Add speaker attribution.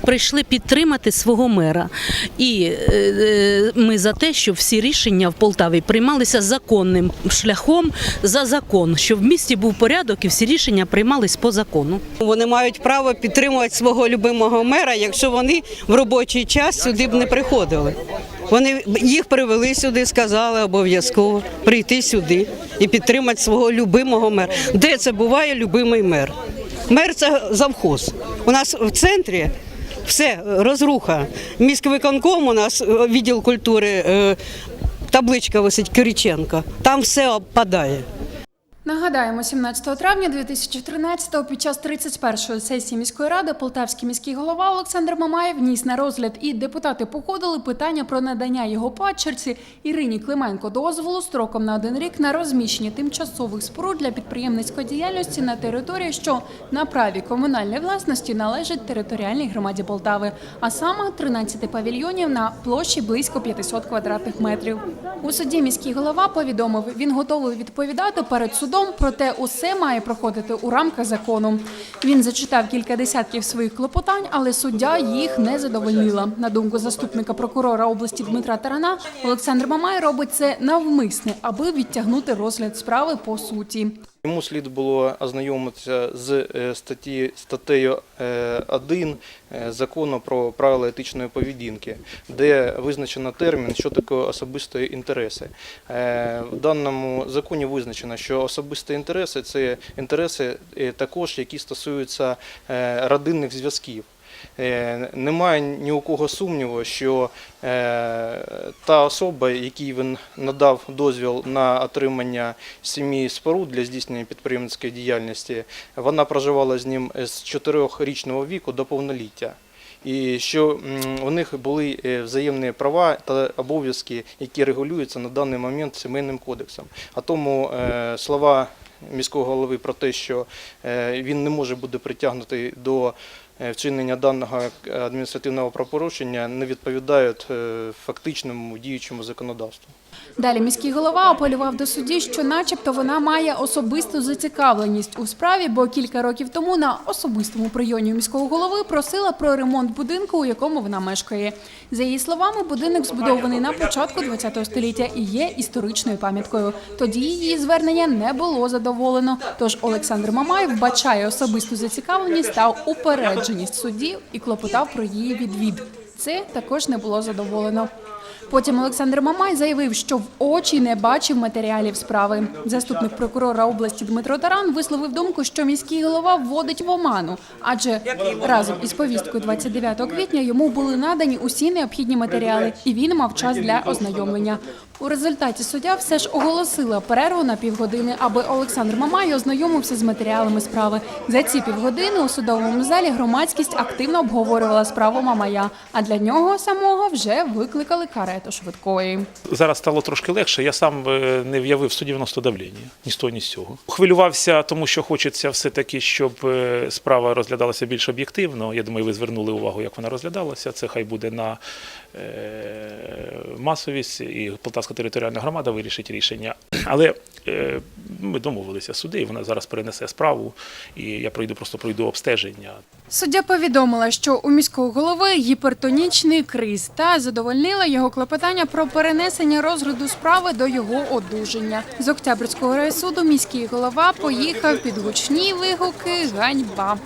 Speaker 1: Прийшли підтримати свого мера. І е, е, ми за те, щоб всі рішення в Полтаві приймалися законним шляхом за закон, щоб в місті був порядок і всі рішення приймались по закону.
Speaker 2: Вони мають право підтримувати свого любимого мера, якщо вони в робочий час сюди б не приходили. Вони їх привели сюди, сказали обов'язково прийти сюди і підтримати свого любимого мера. Де це буває любимий мер? Мер це завхоз. У нас в центрі все розруха. Міськвиконком у нас е, відділ культури. е, Табличка висить Кириченка. Там все обпадає.
Speaker 3: Нагадаємо, 17 травня 2013-го під час 31-ї сесії міської ради полтавський міський голова Олександр Мамаєв вніс на розгляд і депутати погодили питання про надання його падчерці Ірині Клименко дозволу строком на один рік на розміщення тимчасових споруд для підприємницької діяльності на території, що на праві комунальної власності належить територіальній громаді Полтави, а саме 13 павільйонів на площі близько 500 квадратних метрів. У суді міський голова повідомив, він готовий відповідати перед судом, проте усе має проходити у рамках закону. Він зачитав кілька десятків своїх клопотань, але суддя їх не задовольнила. На думку заступника прокурора області Дмитра Тарана, Олександр Мамай робить це навмисне, аби відтягнути розгляд справи по суті.
Speaker 4: Йому слід було ознайомитися з е, статті, статтею е, 1 е, закону про правила етичної поведінки, де визначено термін, що таке особисті інтереси. Е, В даному законі визначено, що особисті інтереси це інтереси е, також, які стосуються е, родинних зв'язків. Е, Немає ні у кого сумніву, що е, та особа, якій він надав дозвіл на отримання сім'ї споруд для здійснення підприємницької діяльності, вона проживала з ним з 4-річного віку до повноліття. І що у них були е, взаємні права та обов'язки, які регулюються на даний момент сімейним кодексом. А тому слова міського голови про те, що він не може бути притягнутий до вчинення даного адміністративного правопорушення, не відповідають е, фактичному діючому законодавству.
Speaker 3: Далі міський голова апелював до судді, що, начебто, вона має особисту зацікавленість у справі, бо кілька років тому на особистому прийомі міського голови просила про ремонт будинку, у якому вона мешкає. За її словами, будинок збудований на початку ХХ століття і є історичною пам'яткою. Тоді її звернення не було задоволено. Тож Олександр Мамай вбачає особисту зацікавленість та упередженість судів і клопотав про її відвід. Це також не було задоволено. Потім Олександр Мамай заявив, що в очі не бачив матеріалів справи. Заступник прокурора області Дмитро Таран висловив думку, що міський голова вводить в оману, адже разом із повісткою 29 квітня йому були надані усі необхідні матеріали, і він мав час для ознайомлення. У результаті суддя все ж оголосила перерву на півгодини, аби Олександр Мамай ознайомився з матеріалами справи. За ці півгодини у судовому залі громадськість активно обговорювала справу Мамая, а для нього самого вже викликали карету швидкої.
Speaker 5: Зараз стало трошки легше. Я сам е, не в'явив 190 давлення, ні з того, ні з цього. Хвилювався, тому що хочеться все-таки, щоб е, справа розглядалася більш об'єктивно. Я думаю, ви звернули увагу, як вона розглядалася. Це хай буде на е, масовість, і Полтавська територіальна громада вирішить рішення. Але ми домовилися суди, і вона зараз перенесе справу, і я пройду просто пройду обстеження.
Speaker 3: Суддя повідомила, що у міського голови гіпертонічний криз та задовольнила його клопотання про перенесення розгляду справи до його одужання. З Октябрьського райсуду міський голова поїхав під гучні вигуки ганьба.